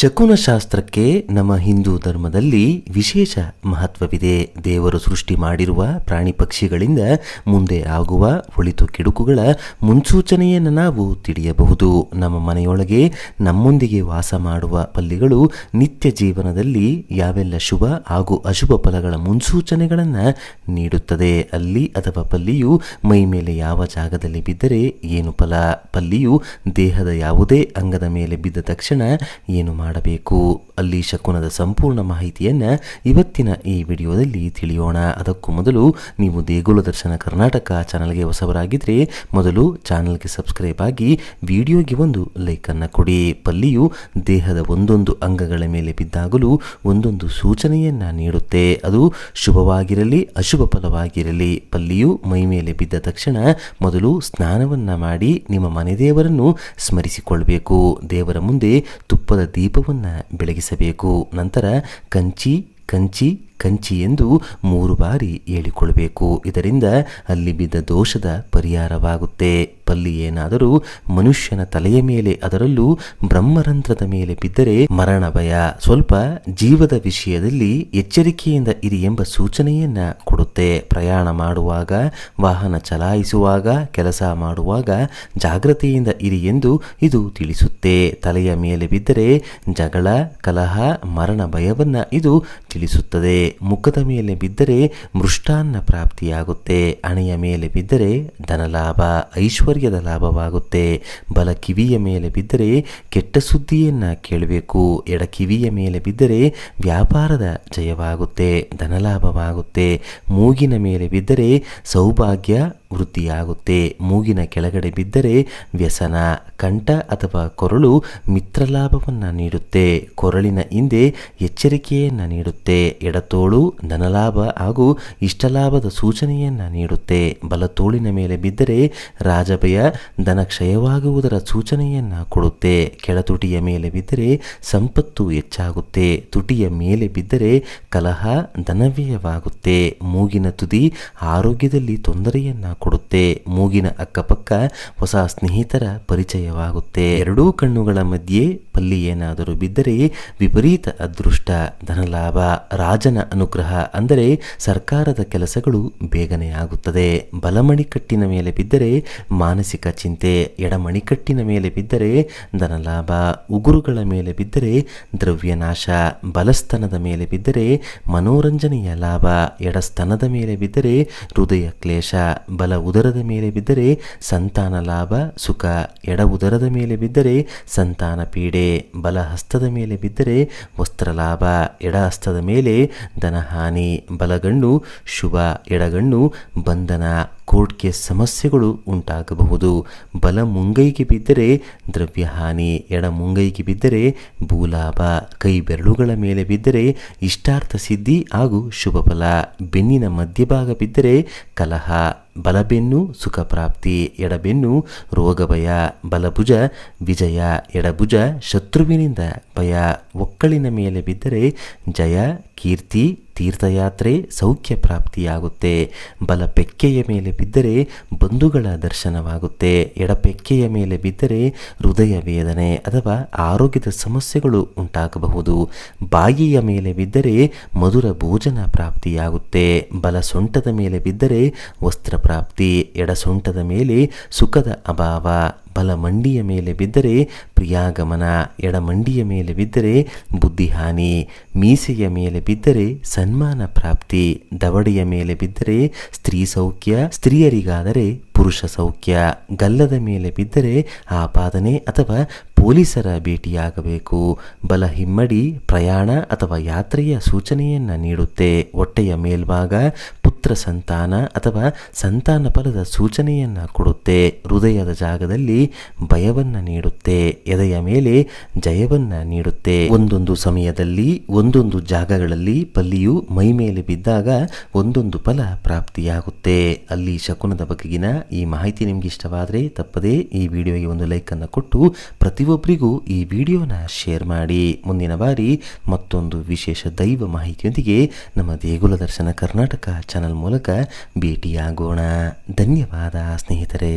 ಶಕುನ ಶಾಸ್ತ್ರಕ್ಕೆ ನಮ್ಮ ಹಿಂದೂ ಧರ್ಮದಲ್ಲಿ ವಿಶೇಷ ಮಹತ್ವವಿದೆ. ದೇವರು ಸೃಷ್ಟಿ ಮಾಡಿರುವ ಪ್ರಾಣಿ ಪಕ್ಷಿಗಳಿಂದ ಮುಂದೆ ಆಗುವ ಒಳಿತು ಕೆಡುಕುಗಳ ಮುನ್ಸೂಚನೆಯನ್ನು ನಾವು ತಿಳಿಯಬಹುದು. ನಮ್ಮ ಮನೆಯೊಳಗೆ ನಮ್ಮೊಂದಿಗೆ ವಾಸ ಮಾಡುವ ಪಲ್ಲಿಗಳು ನಿತ್ಯ ಜೀವನದಲ್ಲಿ ಯಾವೆಲ್ಲ ಶುಭ ಹಾಗೂ ಅಶುಭ ಫಲಗಳ ಮುನ್ಸೂಚನೆಗಳನ್ನು ನೀಡುತ್ತದೆ. ಅಲ್ಲಿ ಅಥವಾ ಪಲ್ಲಿಯು ಮೈ ಮೇಲೆ ಯಾವ ಜಾಗದಲ್ಲಿ ಬಿದ್ದರೆ ಏನು ಫಲ? ಪಲ್ಲಿಯು ದೇಹದ ಯಾವುದೇ ಅಂಗದ ಮೇಲೆ ಬಿದ್ದ ತಕ್ಷಣ ಏನು ಮಾಡಬೇಕು. ಅಲ್ಲಿ ಶಕುನದ ಸಂಪೂರ್ಣ ಮಾಹಿತಿಯನ್ನು ಇವತ್ತಿನ ಈ ವಿಡಿಯೋದಲ್ಲಿ ತಿಳಿಯೋಣ. ಅದಕ್ಕೂ ಮೊದಲು ನೀವು ದೇಗುಲ ದರ್ಶನ ಕರ್ನಾಟಕ ಚಾನಲ್ಗೆ ಹೊಸಬರಾಗಿದ್ದರೆ ಮೊದಲು ಚಾನಲ್ಗೆ ಸಬ್ಸ್ಕ್ರೈಬ್ ಆಗಿ ವಿಡಿಯೋಗೆ ಒಂದು ಲೈಕನ್ನು ಕೊಡಿ. ಪಲ್ಲಿಯು ದೇಹದ ಒಂದೊಂದು ಅಂಗಗಳ ಮೇಲೆ ಬಿದ್ದಾಗಲೂ ಒಂದೊಂದು ಸೂಚನೆಯನ್ನು ನೀಡುತ್ತೆ. ಅದು ಶುಭವಾಗಿರಲಿ, ಅಶುಭ ಫಲವಾಗಿರಲಿ. ಪಲ್ಲಿಯು ಮೈ ಮೇಲೆ ಬಿದ್ದ ತಕ್ಷಣ ಮೊದಲು ಸ್ನಾನವನ್ನು ಮಾಡಿ ನಿಮ್ಮ ಮನೆ ದೇವರನ್ನು ಸ್ಮರಿಸಿಕೊಳ್ಳಬೇಕು ದೇವರ ಮುಂದೆ ತುಪ್ಪದ ದೀಪವನ್ನು ಬೆಳಗಿಸಬೇಕು. ನಂತರ ಕಂಚಿ ಕಂಚಿ ಕಂಚಿ ಎಂದು ಮೂರು ಬಾರಿ ಹೇಳಿಕೊಳ್ಳಬೇಕು ಇದರಿಂದ ಅಲ್ಲಿ ಬಿದ್ದ ದೋಷದ ಪರಿಹಾರವಾಗುತ್ತೆ. ಪಲ್ಲಿ ಏನಾದರೂ ಮನುಷ್ಯನ ತಲೆಯ ಮೇಲೆ, ಅದರಲ್ಲೂ ಬ್ರಹ್ಮರಂಧ್ರದ ಮೇಲೆ ಬಿದ್ದರೆ ಮರಣ ಭಯ. ಸ್ವಲ್ಪ ಜೀವದ ವಿಷಯದಲ್ಲಿ ಎಚ್ಚರಿಕೆಯಿಂದ ಇರಿ ಎಂಬ ಸೂಚನೆಯನ್ನ ಕೊಡುತ್ತೆ. ಪ್ರಯಾಣ ಮಾಡುವಾಗ, ವಾಹನ ಚಲಾಯಿಸುವಾಗ, ಕೆಲಸ ಮಾಡುವಾಗ ಜಾಗ್ರತೆಯಿಂದ ಇರಿ ಎಂದು ಇದು ತಿಳಿಸುತ್ತೆ. ತಲೆಯ ಮೇಲೆ ಬಿದ್ದರೆ ಜಗಳ, ಕಲಹ, ಮರಣ ಭಯವನ್ನ ಇದು ತಿಳಿಸುತ್ತದೆ. ಮುಖದ ಮೇಲೆ ಬಿದ್ದರೆ ಮೃಷ್ಟಾನ್ನ ಪ್ರಾಪ್ತಿಯಾಗುತ್ತೆ ಹಣೆಯ ಮೇಲೆ ಬಿದ್ದರೆ ಧನಲಾಭ, ಐಶ್ವರ್ಯದ ಲಾಭವಾಗುತ್ತೆ. ಬಲ ಕಿವಿಯ ಮೇಲೆ ಬಿದ್ದರೆ ಕೆಟ್ಟ ಸುದ್ದಿಯನ್ನು ಕೇಳಬೇಕು, ಎಡ ಕಿವಿಯ ಮೇಲೆ ಬಿದ್ದರೆ ವ್ಯಾಪಾರದ ಜಯವಾಗುತ್ತೆ, ಧನಲಾಭವಾಗುತ್ತೆ. ಮೂಗಿನ ಮೇಲೆ ಬಿದ್ದರೆ ಸೌಭಾಗ್ಯ ವೃದ್ಧಿಯಾಗುತ್ತೆ ಮೂಗಿನ ಕೆಳಗಡೆ ಬಿದ್ದರೆ ವ್ಯಸನ, ಕಂಠ ಅಥವಾ ಕೊರಳು ಮಿತ್ರಲಾಭವನ್ನು ನೀಡುತ್ತೆ. ಕೊರಳಿನ ಹಿಂದೆ ಎಚ್ಚರಿಕೆಯನ್ನು ನೀಡುತ್ತೆ. ಎಡತೋಳು ಧನಲಾಭ ಹಾಗೂ ಇಷ್ಟಲಾಭದ ಸೂಚನೆಯನ್ನು ನೀಡುತ್ತೆ. ಬಲತೋಳಿನ ಮೇಲೆ ಬಿದ್ದರೆ ರಾಜಭಯ ಧನಕ್ಷಯವಾಗುವುದರ ಸೂಚನೆಯನ್ನು ಕೊಡುತ್ತೆ. ಕೆಳತುಟಿಯ ಮೇಲೆ ಬಿದ್ದರೆ ಸಂಪತ್ತು ಹೆಚ್ಚಾಗುತ್ತೆ. ತುಟಿಯ ಮೇಲೆ ಬಿದ್ದರೆ ಕಲಹ ಧನವ್ಯಯವಾಗುತ್ತೆ. ಮೂಗಿನ ತುದಿ ಆರೋಗ್ಯದಲ್ಲಿ ತೊಂದರೆಯನ್ನು ಕೊಡುತ್ತೆ. ಮೂಗಿನ ಅಕ್ಕಪಕ್ಕ ಹೊಸ ಸ್ನೇಹಿತರ ಪರಿಚಯವಾಗುತ್ತೆ. ಎರಡೂ ಕಣ್ಣುಗಳ ಮಧ್ಯೆ ಪಲ್ಲಿ ಏನಾದರೂ ಬಿದ್ದರೆ ವಿಪರೀತ ಅದೃಷ್ಟ, ಧನಲಾಭ, ರಾಜನ ಅನುಗ್ರಹ ಅಂದರೆ ಸರ್ಕಾರದ ಕೆಲಸಗಳು ಬೇಗನೆ ಆಗುತ್ತದೆ. ಬಲಮಣಿಕಟ್ಟಿನ ಮೇಲೆ ಬಿದ್ದರೆ ಮಾನಸಿಕ ಚಿಂತೆ, ಎಡಮಣಿಕಟ್ಟಿನ ಮೇಲೆ ಬಿದ್ದರೆ ಧನಲಾಭ, ಉಗುರುಗಳ ಮೇಲೆ ಬಿದ್ದರೆ ದ್ರವ್ಯನಾಶ ಬಲಸ್ತನದ ಮೇಲೆ ಬಿದ್ದರೆ ಮನೋರಂಜನೆಯ ಲಾಭ ಎಡಸ್ತನದ ಮೇಲೆ ಬಿದ್ದರೆ ಹೃದಯ ಕ್ಲೇಶ, ಬಲ ಉದರದ ಮೇಲೆ ಬಿದ್ದರೆ ಸಂತಾನ ಲಾಭ, ಸುಖ ಎಡ ಉದರದ ಮೇಲೆ ಬಿದ್ದರೆ ಸಂತಾನ ಪೀಡೆ, ಬಲ ಹಸ್ತದ ಮೇಲೆ ಬಿದ್ದರೆ ವಸ್ತ್ರ ಲಾಭ, ಎಡ ಹಸ್ತದ ಮೇಲೆ ಧನಹಾನಿ, ಬಲಗಣ್ಣು, ಶುಭ, ಎಡಗಣ್ಣು, ಬಂಧನ ಕೋರ್ಟ್ಗೆ ಸಮಸ್ಯೆಗಳು ಉಂಟಾಗಬಹುದು. ಬಲ ಮುಂಗೈಗೆ ಬಿದ್ದರೆ ದ್ರವ್ಯ ಹಾನಿ ಎಡ ಮುಂಗೈಗೆ ಬಿದ್ದರೆ ಭೂಲಾಭ, ಕೈ ಬೆರಳುಗಳ ಮೇಲೆ ಬಿದ್ದರೆ ಇಷ್ಟಾರ್ಥ ಸಿದ್ಧಿ ಹಾಗೂ ಶುಭ ಫಲ. ಬೆನ್ನಿನ ಮಧ್ಯಭಾಗ ಬಿದ್ದರೆ ಕಲಹ ಬಲಬೆನ್ನು ಸುಖ ಪ್ರಾಪ್ತಿ ಎಡಬೆನ್ನು ರೋಗ ಭಯ ಬಲಭುಜ ವಿಜಯ ಎಡಭುಜ ಶತ್ರುವಿನಿಂದ ಭಯ ಒಕ್ಕಳಿನ ಮೇಲೆ ಬಿದ್ದರೆ ಜಯ ಕೀರ್ತಿ ತೀರ್ಥಯಾತ್ರೆ ಸೌಖ್ಯ ಪ್ರಾಪ್ತಿಯಾಗುತ್ತೆ ಬಲ ಪೆಕ್ಕೆಯ ಮೇಲೆ ಬಿದ್ದರೆ ಬಂಧುಗಳ ದರ್ಶನವಾಗುತ್ತೆ. ಎಡಪೆಕ್ಕೆಯ ಮೇಲೆ ಬಿದ್ದರೆ ಹೃದಯ ವೇದನೆ ಅಥವಾ ಆರೋಗ್ಯದ ಸಮಸ್ಯೆಗಳು ಉಂಟಾಗಬಹುದು. ಬಾಯಿಯ ಮೇಲೆ ಬಿದ್ದರೆ ಮಧುರ ಭೋಜನ ಪ್ರಾಪ್ತಿಯಾಗುತ್ತೆ. ಬಲ ಸೊಂಟದ ಮೇಲೆ ಬಿದ್ದರೆ ವಸ್ತ್ರ ಪ್ರಾಪ್ತಿ ಎಡ ಸೊಂಟದ ಮೇಲೆ ಸುಖದ ಅಭಾವ ಬಲ ಮಂಡಿಯ ಮೇಲೆ ಬಿದ್ದರೆ ಪ್ರಿಯಾಗಮನ ಎಡ ಮಂಡಿಯ ಮೇಲೆ ಬಿದ್ದರೆ ಬುದ್ಧಿಹಾನಿ, ಮೀಸೆಯ ಮೇಲೆ ಬಿದ್ದರೆ ಸನ್ಮಾನ ಪ್ರಾಪ್ತಿ, ದವಡೆಯ ಮೇಲೆ ಬಿದ್ದರೆ ಸ್ತ್ರೀ ಸೌಖ್ಯ, ಸ್ತ್ರೀಯರಿಗಾದರೆ ಪುರುಷ ಸೌಖ್ಯ, ಗಲ್ಲದ ಮೇಲೆ ಬಿದ್ದರೆ ಆಪಾದನೆ ಅಥವಾ ಪೊಲೀಸರ ಭೇಟಿಯಾಗಬೇಕು. ಬಲ ಹಿಮ್ಮಡಿ ಪ್ರಯಾಣ ಅಥವಾ ಯಾತ್ರೆಯ ಸೂಚನೆಯನ್ನು ನೀಡುತ್ತೆ. ಹೊಟ್ಟೆಯ ಮೇಲ್ಭಾಗ ಪುತ್ರ ಸಂತಾನ ಅಥವಾ ಸಂತಾನ ಫಲದ ಸೂಚನೆಯನ್ನು ಕೊಡುತ್ತೆ. ಹೃದಯದ ಜಾಗದಲ್ಲಿ ಭಯವನ್ನು ನೀಡುತ್ತೆ. ಎದೆಯ ಮೇಲೆ ಜಯವನ್ನು ನೀಡುತ್ತೆ. ಒಂದೊಂದು ಸಮಯದಲ್ಲಿ, ಒಂದೊಂದು ಜಾಗಗಳಲ್ಲಿ ಪಲ್ಲಿಯು ಮೈ ಮೇಲೆ ಬಿದ್ದಾಗ ಒಂದೊಂದು ಫಲ ಪ್ರಾಪ್ತಿಯಾಗುತ್ತೆ. ಅಲ್ಲಿ ಶಕುನದ ಬಗೆಗಿನ ಈ ಮಾಹಿತಿ ನಿಮ್ಗೆ ಇಷ್ಟವಾದರೆ ತಪ್ಪದೇ ಈ ವಿಡಿಯೋಗೆ ಒಂದು ಲೈಕನ್ನು ಕೊಟ್ಟು ಪ್ರತಿಯೊಬ್ಬರಿಗೂ ಈ ವಿಡಿಯೋನ ಶೇರ್ ಮಾಡಿ. ಮುಂದಿನ ಬಾರಿ ಮತ್ತೊಂದು ವಿಶೇಷ ದೈವ ಮಾಹಿತಿಯೊಂದಿಗೆ ನಮ್ಮ ದೇಗುಲ ದರ್ಶನ ಕರ್ನಾಟಕ ಚಾನಲ್ ಮೂಲಕ ಭೇಟಿಯಾಗೋಣ. ಧನ್ಯವಾದ ಸ್ನೇಹಿತರೆ.